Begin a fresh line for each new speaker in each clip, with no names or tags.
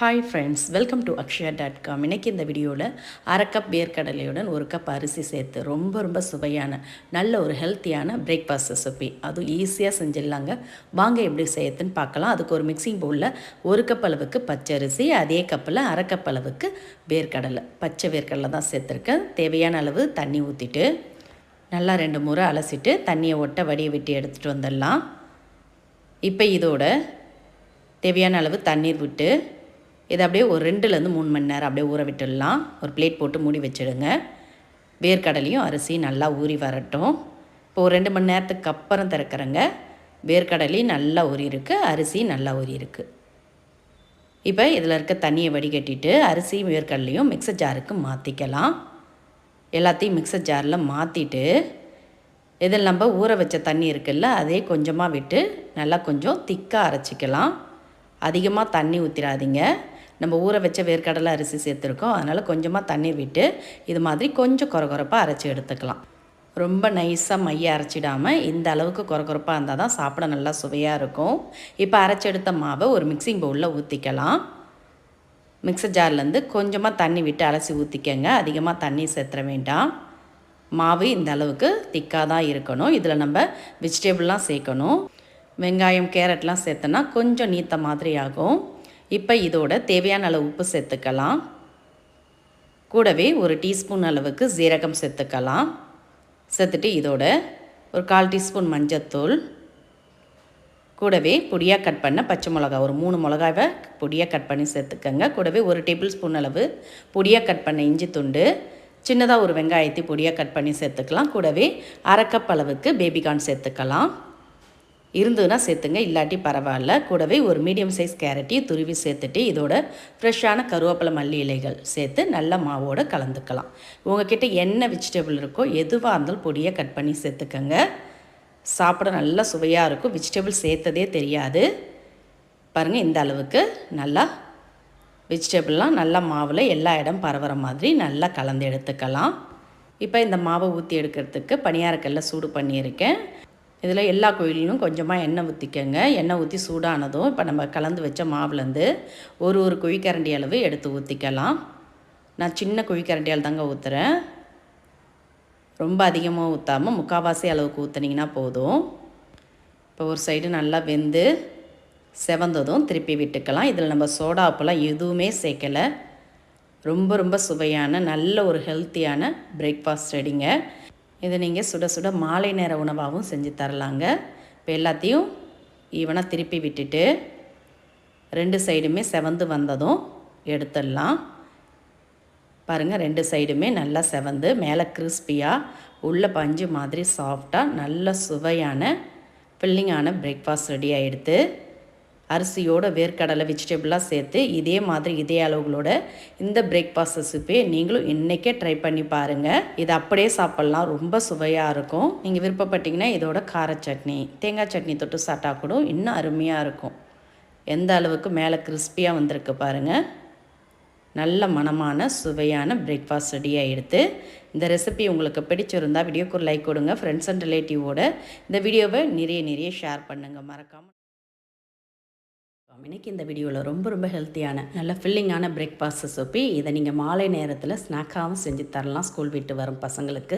Hi friends welcome to Akshaya dot com இன்றைக்கி இந்த வீடியோவில் அரை கப் வேர்க்கடலையுடன் ஒரு கப் அரிசி சேர்த்து ரொம்ப ரொம்ப சுவையான நல்ல ஒரு ஹெல்த்தியான பிரேக்ஃபாஸ்ட் ரெசிபி அதுவும் ஈஸியாக செஞ்சிடலாங்க. வாங்க எப்படி செய்யறதுன்னு பார்க்கலாம். அதுக்கு ஒரு மிக்சிங் பவுலில் ஒரு கப் அளவுக்கு பச்சரிசி அதே கப்பில் அரை கப் அளவுக்கு வேர்க்கடலை பச்சை வேர்க்கடலை தான் சேர்த்துருக்கேன். தேவையான அளவு தண்ணி ஊற்றிட்டு நல்லா ரெண்டு முறை அலசிட்டு தண்ணியை ஒட்ட வடியை விட்டு எடுத்துகிட்டு வந்துடலாம். இப்போ இதோட தேவையான அளவு தண்ணீர் விட்டு இதை அப்படியே ஒரு ரெண்டுலேருந்து மூணு மணி நேரம் அப்படியே ஊற விட்டுடலாம். ஒரு பிளேட் போட்டு மூடி வச்சுடுங்க. வேர்க்கடலையும் அரிசி நல்லா ஊறி வரட்டும். இப்போ ஒரு ரெண்டு மணி நேரத்துக்கு அப்புறம் திறக்கிறேங்க. வேர்க்கடலையும் நல்லா ஊறி இருக்குது அரிசி நல்லா ஊறி இருக்குது இப்போ இதில் இருக்க தண்ணியை வடிகட்டிட்டு அரிசியும் வேர்க்கடலையும் மிக்சர் ஜாருக்கு மாற்றிக்கலாம் எல்லாத்தையும் மிக்சர் ஜாரில் மாற்றிட்டு இதில் நம்ம ஊற வச்ச தண்ணி இருக்குல்ல அதே கொஞ்சமாக விட்டு நல்லா கொஞ்சம் திக்காக அரைச்சிக்கலாம். அதிகமாக தண்ணி ஊற்றிடாதீங்க நம்ம ஊற வச்ச வேர்க்கடலை அரிசி சேர்த்துருக்கோம். அதனால் கொஞ்சமாக தண்ணி விட்டு இது மாதிரி கொஞ்சம் குறகுறப்பாக அரைச்சி எடுத்துக்கலாம். ரொம்ப நைஸாக மைய அரைச்சிடாமல் இந்த அளவுக்கு குறகுறப்பாக இருந்தால் தான் சாப்பிட நல்லா சுவையாக இருக்கும். இப்போ அரைச்சி எடுத்த மாவை ஒரு மிக்சிங் பவுலில் ஊற்றிக்கலாம் மிக்சர் ஜார்லேருந்து கொஞ்சமாக தண்ணி விட்டு அலசி ஊற்றிக்கங்க அதிகமாக தண்ணி சேர்த்துற வேண்டாம். மாவு இந்த அளவுக்கு திக்காக தான் இருக்கணும். இதில் நம்ம வெஜிடபிள்லாம் சேர்க்கணும். வெங்காயம் கேரட்லாம் சேர்த்தோன்னா கொஞ்சம் நீத்த மாதிரி ஆகும். இப்போ இதோட தேவையான அளவு உப்பு சேர்த்துக்கலாம். கூடவே ஒரு டீஸ்பூன் அளவுக்கு ஜீரகம் சேர்த்துக்கலாம். சேர்த்துட்டு இதோட ஒரு கால் டீஸ்பூன் மஞ்சத்தூள் கூடவே பொடியாக கட் பண்ண பச்சை மிளகா ஒரு மூணு மிளகாவை பொடியாக கட் பண்ணி சேர்த்துக்கங்க. கூடவே ஒரு டேபிள் ஸ்பூன் அளவு பொடியாக கட் பண்ண இஞ்சி துண்டு. சின்னதாக ஒரு வெங்காயத்தை பொடியாக கட் பண்ணி சேர்த்துக்கலாம். கூடவே அரைக்கப் அளவுக்கு பேபிகார்ன் சேர்த்துக்கலாம். இருந்ததுன்னா சேர்த்துங்க இல்லாட்டி பரவாயில்ல. கூடவே ஒரு மீடியம் சைஸ் கேரட்டையும் துருவி சேர்த்துட்டு இதோட ஃப்ரெஷ்ஷான கருவேப்பிலை மல்லி இலைகள் சேர்த்து நல்ல மாவோடு கலந்துக்கலாம். உங்ககிட்ட என்ன வெஜிடபிள் இருக்கோ எதுவாக இருந்தாலும் பொடியாக கட் பண்ணி சேர்த்துக்கோங்க. சாப்பிட நல்லா சுவையாக இருக்கும். வெஜிடபிள் சேர்த்ததே தெரியாது. பாருங்கள் இந்த அளவுக்கு நல்லா வெஜிடபிள்லாம் நல்லா மாவில் எல்லா இடம் பரவுற மாதிரி நல்லா கலந்து எடுத்துக்கலாம். இப்போ இந்த மாவை ஊற்றி எடுக்கிறதுக்கு பணியாரக்கல்ல சூடு பண்ணியிருக்கேன். இதில் எல்லா கோயிலும் கொஞ்சமாக எண்ணெய் ஊற்றிக்கங்க எண்ணெய் ஊற்றி சூடானதும் இப்போ நம்ம கலந்து வச்ச மாவுலேருந்து ஒரு ஒரு குழிக்கரண்டி அளவு எடுத்து ஊற்றிக்கலாம் நான் சின்ன குழிக்கரண்டியால் தாங்க ஊற்றுறேன் ரொம்ப அதிகமாக ஊற்றாமல் முக்கால்வாசி அளவுக்கு ஊற்றுனீங்கன்னா போதும். இப்போ ஒரு சைடு நல்லா வெந்து செவந்ததும் திருப்பி விட்டுக்கலாம். இதில் நம்ம சோடா உப்புலாம் எதுவுமே சேர்க்கலை. ரொம்ப ரொம்ப சுவையான நல்ல ஒரு ஹெல்த்தியான பிரேக்ஃபாஸ்ட் ரெடிங்க இதை நீங்கள் சுட சுட மாலை நேர உணவாகவும் செஞ்சு தரலாங்க. இப்போ எல்லாத்தையும் ஈவனாக திருப்பி விட்டுட்டு ரெண்டு சைடுமே செவந்து வந்ததும் எடுத்துடலாம். பாருங்கள் ரெண்டு சைடுமே நல்லா செவந்து மேலே கிறிஸ்பியாக உள்ள பஞ்சு மாதிரி சாஃப்டாக நல்ல சுவையான ஃபில்லிங்கான பிரேக்ஃபாஸ்ட் ரெடி ஆகிடுது அரிசியோட வேர்க்கடலை வெஜிடபிளாக சேர்த்து இதே மாதிரி இதே அளவுகளோட இந்த பிரேக்ஃபாஸ்ட் ரெசிபியை நீங்களும் இன்றைக்கே ட்ரை பண்ணி பாருங்கள் இது அப்படியே சாப்பிட்லாம். ரொம்ப சுவையாக இருக்கும். நீங்கள் விருப்பப்பட்டீங்கன்னா இதோட கார சட்னி தேங்காய் சட்னி தொட்டு சாப்பிட்டா கூட இன்னும் அருமையாக இருக்கும். எந்த அளவுக்கு மேலே கிறிஸ்பியாக வந்திருக்கு பாருங்கள் நல்ல மனமான சுவையான பிரேக்ஃபாஸ்ட் ரெடியாக எடுத்து இந்த ரெசிபி உங்களுக்கு பிடிச்சிருந்தால் வீடியோக்கு ஒரு லைக் கொடுங்க. ஃப்ரெண்ட்ஸ் அண்ட் ரிலேட்டிவோட இந்த வீடியோவை நிறைய நிறைய ஷேர் பண்ணுங்கள் மறக்காமல் இன்னைக்கு இந்த வீடியோவில் ரொம்ப ரொம்ப ஹெல்த்தியான நல்ல ஃபில்லிங்கான பிரேக்ஃபாஸ்ட் ரெசிபி இதை நீங்கள் மாலை நேரத்தில் ஸ்நாக்காகவும் செஞ்சு தரலாம். ஸ்கூல் விட்டு வரும் பசங்களுக்கு.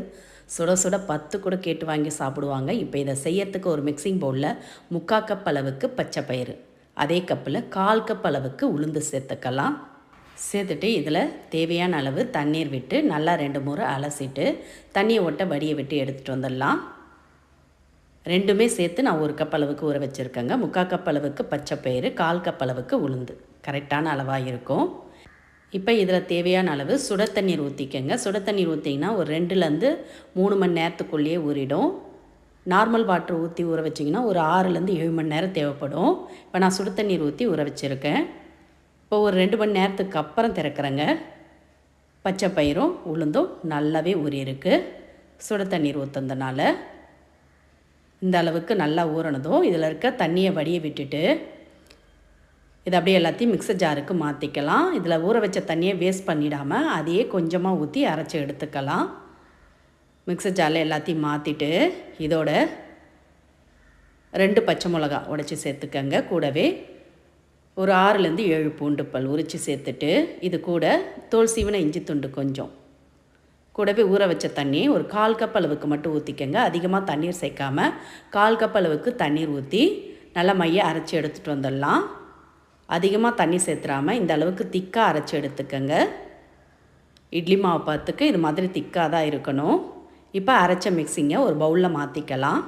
சுட சுட பத்து கூட கேட்டு வாங்கி சாப்பிடுவாங்க. இப்போ இதை செய்யறதுக்கு ஒரு மிக்சிங் பவுலில் முக்கா கப் அளவுக்கு பச்சை பயிறு. அதே கப்பில் கால் கப் அளவுக்கு உளுந்து சேர்த்துக்கலாம். சேர்த்துட்டு இதில் தேவையான அளவு தண்ணீர் விட்டு நல்லா ரெண்டு முறை அலசிட்டு தண்ணியை ஒட்ட வடியை விட்டு எடுத்துகிட்டு வந்துடலாம். ரெண்டுமே சேர்த்து நான் ஒரு கப் அளவுக்கு ஊற வச்சுருக்கேங்க. முக்கால் கப் அளவுக்கு பச்சை பயிறு கால் கப் அளவுக்கு உளுந்து. கரெக்டான அளவாக இருக்கும். இப்போ இதில் தேவையான அளவு சுட தண்ணீர் ஊற்றிக்கங்க சுட தண்ணீர் ஊற்றிங்கன்னா ஒரு ரெண்டுலேருந்து மூணு மணி நேரத்துக்குள்ளேயே ஊறிடும். நார்மல் வாட்டர் ஊற்றி ஊற வச்சிங்கன்னா ஒரு ஆறுலேருந்து ஏழு மணி நேரம் தேவைப்படும். இப்போ நான் சுடு தண்ணீர் ஊற்றி ஊற வச்சுருக்கேன். இப்போ ஒரு ரெண்டு மணி நேரத்துக்கு அப்புறம் திறக்கிறேங்க. பச்சை பயிரும் உளுந்தும் நல்லாவே ஊறியிருக்கு. சுட தண்ணீர் ஊற்றுனதுனால இந்த அளவுக்கு நல்லா ஊறினதும் இதில் இருக்க தண்ணியை வடிய விட்டுட்டு இதை அப்படியே எல்லாத்தையும் மிக்சர் ஜாருக்கு மாற்றிக்கலாம் இதில் ஊற வச்ச தண்ணியை வேஸ்ட் பண்ணிடாமல் அதையே கொஞ்சமாக ஊற்றி அரைச்சி எடுத்துக்கலாம். மிக்சர் ஜாரில் எல்லாத்தையும் மாற்றிட்டு இதோட ரெண்டு பச்சை மிளகா உடச்சி சேர்த்துக்கங்க. கூடவே ஒரு ஆறுலேருந்து ஏழு பூண்டு பல் உரித்து சேர்த்துட்டு இது கூட தோல் சீவன இஞ்சி துண்டு கொஞ்சம். கூடவே ஊற வச்ச தண்ணி ஒரு கால் கப் அளவுக்கு மட்டும் ஊற்றிக்கங்க அதிகமாக தண்ணீர் சேர்க்காம கால் கப் அளவுக்கு தண்ணீர் ஊற்றி நல்லா மைய அரைச்சி எடுத்துகிட்டு வந்துடலாம். அதிகமாக தண்ணி சேர்த்துறாமல் இந்த அளவுக்கு திக்காக அரைச்சி எடுத்துக்கங்க. இட்லி மாவு பார்த்துக்கு இது மாதிரி திக்காக தான் இருக்கணும். இப்போ அரைச்ச மிக்சிங்கை ஒரு பவுலில் மாற்றிக்கலாம்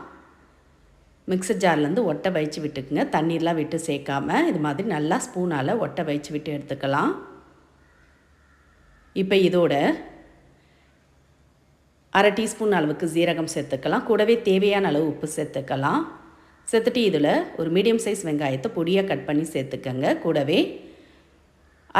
மிக்சர் ஜார்லேருந்து ஒட்டை வயிச்சு விட்டுக்குங்க. தண்ணீர்லாம் விட்டு சேர்க்காம இது மாதிரி நல்லா ஸ்பூனால் ஒட்டை வயிச்சு விட்டு எடுத்துக்கலாம். இப்போ இதோட அரை டீஸ்பூன் அளவுக்கு ஜீரகம் சேர்த்துக்கலாம். கூடவே தேவையான அளவு உப்பு சேர்த்துக்கலாம். சேர்த்துட்டு இதில் ஒரு மீடியம் சைஸ் வெங்காயத்தை பொடியாக கட் பண்ணி சேர்த்துக்கங்க. கூடவே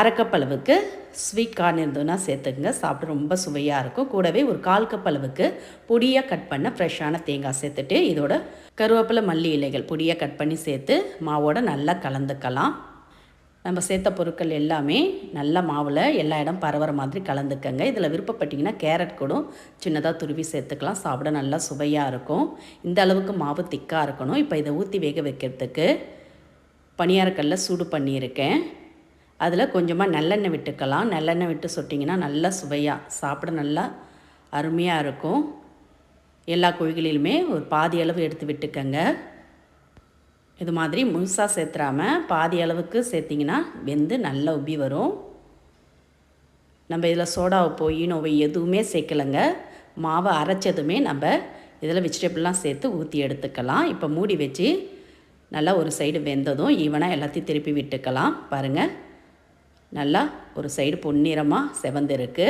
அரைக்கப் அளவுக்கு ஸ்வீட் கார்ன் இருந்ததுன்னா சேர்த்துக்கங்க. சாப்பிட ரொம்ப சுவையாக இருக்கும். கூடவே ஒரு கால் கப் அளவுக்கு பொடியாக கட் பண்ண ஃப்ரெஷ்ஷான தேங்காய் சேர்த்துட்டு இதோட கருவேப்பிலை மல்லி இலைகள் பொடியாக கட் பண்ணி சேர்த்து மாவோட நல்லா கலந்துக்கலாம். நம்ம சேர்த்த பொருட்கள் எல்லாமே நல்ல மாவில் எல்லா இடம் பரவுற மாதிரி கலந்துக்கங்க. இதில் விருப்பப்பட்டிங்கன்னா கேரட் கூட சின்னதாக துருவி சேர்த்துக்கலாம். சாப்பிட நல்லா சுவையாக இருக்கும். இந்த அளவுக்கு மாவு திக்காக இருக்கணும். இப்போ இதை ஊற்றி வேக வைக்கிறதுக்கு பனியாரக்கல்ல சூடு பண்ணியிருக்கேன். அதில் கொஞ்சமாக நல்லெண்ணெய் விட்டுக்கலாம். நல்லெண்ணெய் விட்டு சொட்டிங்கன்னா நல்லா சுவையாக சாப்பிட நல்லா அருமையாக இருக்கும். எல்லா கோழிகளிலுமே ஒரு பாதி அளவு எடுத்து விட்டுக்கங்க. இது மாதிரி முழுசாக சேர்த்துறாமல் பாதி அளவுக்கு சேர்த்திங்கன்னா வெந்து நல்லா உப்பி வரும். நம்ம இதில் சோடா உப்போ ஈனோவை எதுவுமே சேர்க்கலைங்க. மாவை அரைச்சதுமே நம்ம இதில் வெஜிடபிள்லாம் சேர்த்து ஊற்றி எடுத்துக்கலாம். இப்போ மூடி வச்சு நல்லா ஒரு சைடு வெந்ததும் ஈவனாக எல்லாத்தையும் திருப்பி விட்டுக்கலாம். பாருங்கள் நல்லா ஒரு சைடு பொன்னிறமாக செவந்திருக்கு.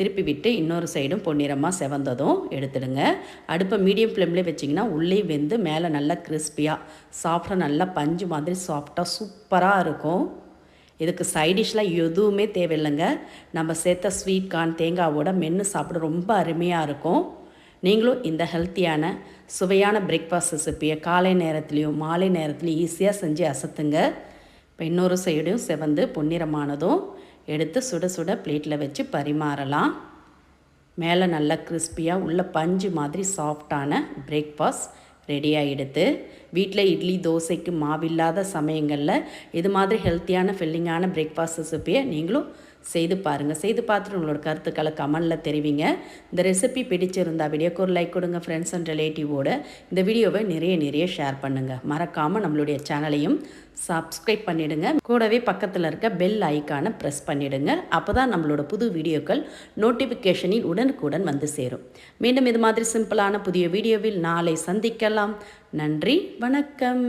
திருப்பி விட்டு இன்னொரு சைடும் பொன்னிறமாக செவந்ததும் எடுத்துடுங்க. அடுப்பை மீடியம் ஃப்ளேம்லேயே வச்சிங்கன்னா உள்ளே வெந்து மேலே நல்லா கிறிஸ்பியாக சாப்பிட நல்லா பஞ்சு மாதிரி சாஃப்டாக சூப்பராக இருக்கும். இதுக்கு சைடிஷ்லாம் எதுவுமே தேவையில்லைங்க. நம்ம சேர்த்த ஸ்வீட் கார்ன் தேங்காவோட மென்று சாப்பிட ரொம்ப அருமையாக இருக்கும். நீங்களும் இந்த ஹெல்த்தியான சுவையான பிரேக்ஃபாஸ்ட் ரெசிப்பியை காலை நேரத்துலேயும் மாலை நேரத்துலையும் ஈஸியாக செஞ்சு அசத்துங்க. இப்போ இன்னொரு சைடும் செவந்து பொன்னிறமானதும் எடுத்து சுட சுட பிளேட்டில் வச்சு பரிமாறலாம். மேலே நல்லா கிறிஸ்பியாக உள்ள பஞ்சு மாதிரி சாஃப்டான பிரேக்ஃபாஸ்ட் ரெடி ஆகிடுது வீட்டில் இட்லி தோசைக்கு மாவில்லாத சமயங்களில் இது மாதிரி ஹெல்த்தியான ஃபில்லிங்கான பிரேக்ஃபாஸ்ட் ரெசிப்பியை நீங்களும் செய்து பாருங்கள் செய்து பார்த்துட்டு உங்களோட கருத்துக்களை கமெண்டில் தெரிவிங்க. இந்த ரெசிபி பிடிச்சிருந்தா வீடியோக்கு ஒரு லைக் கொடுங்க ஃப்ரெண்ட்ஸ் அண்ட் ரிலேட்டிவோட இந்த வீடியோவை நிறைய நிறைய ஷேர் பண்ணுங்கள் மறக்காமல் நம்மளுடைய சேனலையும் சப்ஸ்கிரைப் பண்ணிவிடுங்க கூடவே பக்கத்தில் இருக்க பெல் ஐக்கானை ப்ரெஸ் பண்ணிவிடுங்க அப்போ தான் நம்மளோட புது வீடியோக்கள் நோட்டிஃபிகேஷனில் உடனுக்குடன் வந்து சேரும். மீண்டும் இது மாதிரி சிம்பிளான புதிய வீடியோவில் நாளை சந்திக்கலாம். நன்றி வணக்கம்.